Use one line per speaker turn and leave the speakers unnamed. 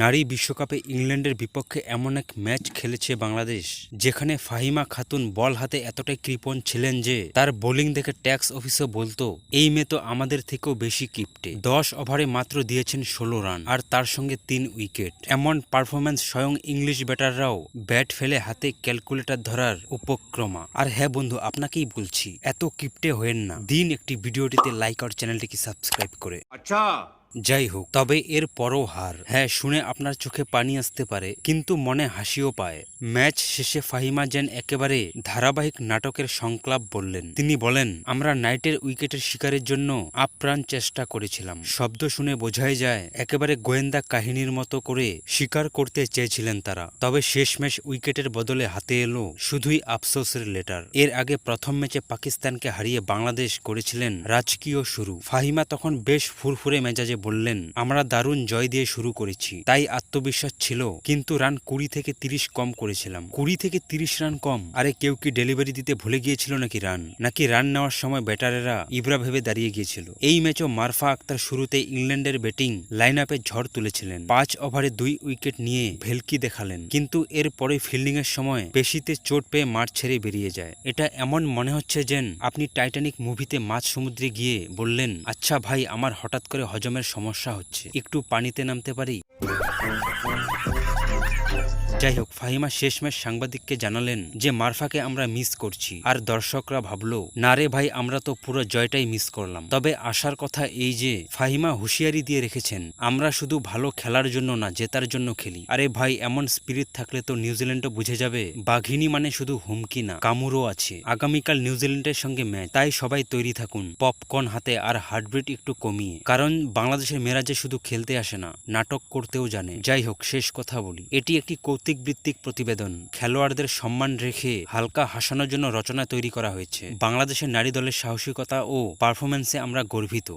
নারী বিশ্বকাপে ইংল্যান্ডের বিপক্ষে এমন এক ম্যাচ খেলেছে বাংলাদেশ, যেখানে ফাহিমা খাতুন বল হাতে এতটাই কৃপণ ছিলেন যে তার বোলিং দেখে ট্যাক্স অফিসে বলতো, এই মেয়ে তো আমাদের থেকেও বেশি কিপটে। দশ ওভারে মাত্র দিয়েছেন ষোলো রান, আর তার সঙ্গে তিন উইকেট। এমন পারফরম্যান্স স্বয়ং ইংলিশ ব্যাটাররাও ব্যাট ফেলে হাতে ক্যালকুলেটর ধরার উপক্রমা। আর হ্যাঁ বন্ধু, আপনাকেই বলছি, এত কিপটে হয়েন না। দিন একটি ভিডিওটিতে লাইক আর চ্যানেলটিকে সাবস্ক্রাইব করে।
আচ্ছা।
যাই হোক, তবে এর পরও হার। হ্যাঁ শুনে আপনার চোখে পানি আসতে পারে, কিন্তু মনে হাসিও পায়। ম্যাচ শেষে ফাহিমা যেন একেবারে ধারাবাহিক নাটকের সংক্লাপ বললেন। তিনি বলেন, আমরা নাইটের উইকেটের শিকারের জন্য আপ্রাণ চেষ্টা করেছিলাম। শব্দ শুনে বোঝাই যায়, একেবারে গোয়েন্দা কাহিনীর মতো করে শিকার করতে চেয়েছিলেন তারা। তবে শেষমেশ উইকেটের বদলে হাতে এলো শুধুই আফসোসের লেটার। এর আগে প্রথম ম্যাচে পাকিস্তানকে হারিয়ে বাংলাদেশ করেছিলেন রাজকীয় শুরু। ফাহিমা তখন বেশ ফুরফুরে মেজাজে বললেন, আমরা দারুণ জয় দিয়ে শুরু করেছি, তাই আত্মবিশ্বাস ছিল, কিন্তু রান কুড়ি থেকে তিরিশ কম করেছিলাম। কুড়ি থেকে তিরিশ রান কম, আরে কেউ কি ডেলিভারি দিতে ভুলে গিয়েছিল নাকি রান? নাকি রান নেওয়ার সময় ব্যাটারেরা ইবরা ভেবে দাঁড়িয়ে গিয়েছিল? এই ম্যাচও মারফা আক্তার শুরুতে ইংল্যান্ডের ব্যাটিং লাইন আপে ঝড় তুলেছিলেন। পাঁচ ওভারে দুই উইকেট নিয়ে ভেলকি দেখালেন, কিন্তু এর পরে ফিল্ডিং এর সময় পেশিতে চোট পেয়ে মাঠ ছেড়ে বেরিয়ে যায়। এটা এমন মনে হচ্ছে যেন আপনি টাইটানিক মুভিতে মাছ সমুদ্রে গিয়ে বললেন আচ্ছা ভাই, আমার হঠাৎ করে হজমের সমস্যা হচ্ছে। একটু পানিতে নামতে পারি? যাই হোক ফাহিমা শেষমেশ সাংবাদিককে জানালেন যে, মারফাকে আমরা মিস করছি। আর দর্শকরা ভাবলো, না রে ভাই, আমরা তো পুরো জয়টাই মিস করলাম। তবে আসার কথা এই যে, ফাহিমা হুঁশিয়ারি দিয়ে রেখেছেন, আমরা শুধু ভালো খেলার জন্য না, জেতার জন্য খেলি। আরে ভাই, এমন স্পিরিট থাকলে তো নিউজিল্যান্ডও বুঝে যাবে, বাঘিনী মানে শুধু হুমকি না, কামুরও আছে। আগামীকাল নিউজিল্যান্ডের সঙ্গে ম্যাচ তাই সবাই তৈরি থাকুন পপকর্ন হাতে আর হার্টবিট একটু কমিয়ে। কারণ বাংলাদেশের মেয়েরা যে শুধু খেলতে আসে না, নাটক করতেও জানে। যাই হোক শেষ কথা বলি। এটি একটি কৌতুক ভিত্তিক প্রতিবেদন। খেলোয়াড়দের সম্মান রেখে হালকা হাসানোর জন্য রচনা তৈরি করা হয়েছে। বাংলাদেশের নারী দলের সাহসিকতা ও পারফরমেন্সে আমরা গর্বিত।